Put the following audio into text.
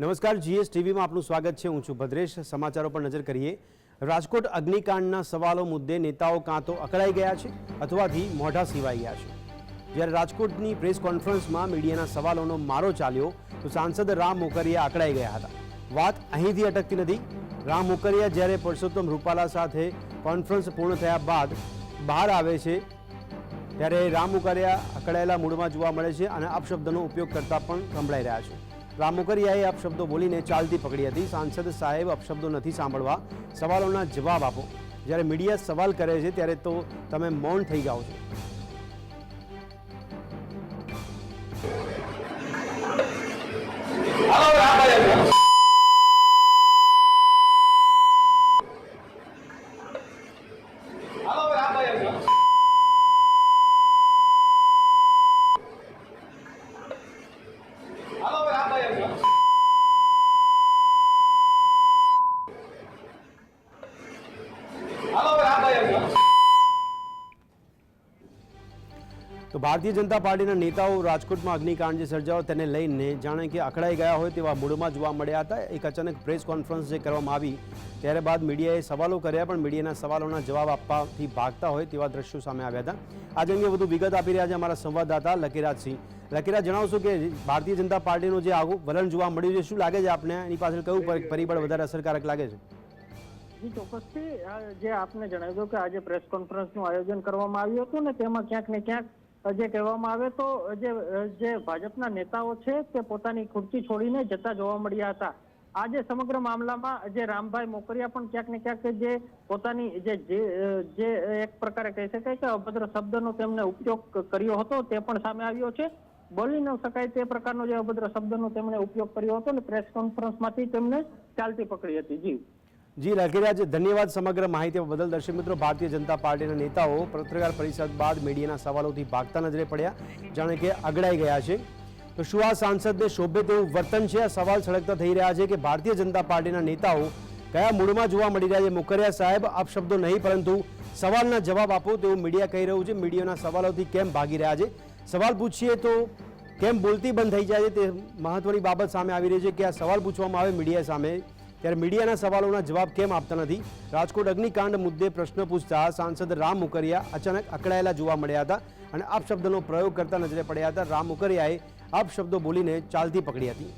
નમસ્કાર જીએસ ટીવીમાં આપનું સ્વાગત છે. હું છું ભદ્રેશ. સમાચારો પર નજર કરીએ. રાજકોટ અગ્નિકાંડના સવાલો મુદ્દે નેતાઓ કાં તો અકળાઈ ગયા છે અથવાથી મોઢા સિવાઈ ગયા છે. જ્યારે રાજકોટની પ્રેસ કોન્ફરન્સમાં મીડિયાના સવાલોનો મારો ચાલ્યો, તો સાંસદ રામ મોકરિયા અકળાઈ ગયા હતા. વાત અહીંથી અટકતી નથી. રામ મોકરિયા જ્યારે પરસોત્તમ રૂપાલા સાથે કોન્ફરન્સ પૂર્ણ થયા બાદ બહાર આવે છે, ત્યારે રામ મોકરિયા અકળાયેલા મૂડમાં જોવા મળે છે અને અપશબ્દનો ઉપયોગ કરતા પણ સંભળાઈ રહ્યા છે. રામ મુકરિયાએ અપશબ્દો બોલીને ચાલતી પકડી હતી. સાંસદ સાહેબ અપશબ્દો નથી સાંભળવા. સવાલોના જવાબ આપો. જ્યારે મીડિયા સવાલ કરે છે, ત્યારે તો તમે મૌન થઈ જાઓ છો. તો ભારતીય જનતા પાર્ટીના નેતાઓ રાજકોટમાં અગ્નિકાંડ જે સર્જાયો તેને લઈને જાણે કે અકળાઈ ગયા હોય તેવા મૂડમાં જોવા મળ્યા હતા. એક અચાનક પ્રેસ કોન્ફરન્સ જે કરવામાં આવી ત્યારે બાદ મીડિયાએ સવાલો કર્યા પણ મીડિયાના સવાલોના જવાબ આપવાથી ભાગતા હોય તેવા દ્રશ્યો સામે આવ્યા હતા. આજે અંગે વધુ વિગત આપી રહ્યા છે અમારા સંવાદદાતા લકીરાજસિંહ લકીરાજ જણાવશો કે ભારતીય જનતા પાર્ટીનું જે આગું વલણ જોવા મળ્યું છે, શું લાગે છે આપને? એની પાછળ કયું પરિબળ વધારે અસરકારક લાગે છે? જી જે આપને જણાવ્યું કે આજે પ્રેસ કોન્ફરન્સનું આયોજન કરવામાં આવ્યું હતું ને, તેમાં ક્યાંક ને ક્યાંક જે કહેવામાં આવે તો, જે જે ભાજપના નેતાઓ છે તે પોતાની ખુરશી છોડીને જતા જોવા મળ્યા હતા. આ જે સમગ્ર મામલામાં જે રામભાઈ મોકરિયા પણ ક્યાંક ને ક્યાંક જે પોતાની, જે જે જે એક પ્રકારે કહી શકાય કે અભદ્ર શબ્દનો તેમને ઉપયોગ કર્યો હતો તે પણ સામે આવ્યો છે. બોલી ન શકાય તે પ્રકારનો જે અભદ્ર શબ્દનો તેમણે ઉપયોગ કર્યો હતો અને પ્રેસ કોન્ફરન્સમાંથી તેમને ચાલતી પકડી હતી. જી. જી લકીરાજ ધન્યવાદ સમગ્ર માહિતી બદલ દર્શક મિત્રો, ભારતીય જનતા પાર્ટીના નેતાઓ પત્રકાર પરિષદ બાદ મીડિયાના સવાલોથી ભાગતા નજરે પડ્યા. જાણે કે અગડાઈ ગયા છે. તો શું આ સાંસદને શોભે તેવું વર્તન છે? આ સવાલ સળગતા થઈ રહ્યા છે કે ભારતીય જનતા પાર્ટીના નેતાઓ કયા મૂળમાં જોવા મળી રહ્યા છે? મુકરિયા સાહેબ અપશબ્દો નહીં, પરંતુ સવાલના જવાબ આપો તેવું મીડિયા કહી રહ્યું છે. મીડિયાના સવાલોથી કેમ ભાગી રહ્યા છે? સવાલ પૂછીએ તો કેમ બોલતી બંધ થઈ જાય છે? તે મહત્વની બાબત સામે આવી રહી છે કે આ સવાલ પૂછવામાં આવે મીડિયા સામે. ત્યારે મીડિયાના સવાલોના જવાબ કેમ આપતા નથી? રાજકોટ અગ્નિકાંડ મુદ્દે પ્રશ્ન પૂછતા સાંસદ રામ મુકરિયા અચાનક અકળાયેલા જોવા મળ્યા હતા અને અપશબ્દનો પ્રયોગ કરતા નજરે પડ્યા હતા. રામ મુકરિયાએ અપશબ્દો બોલીને ચાલતી પકડી હતી.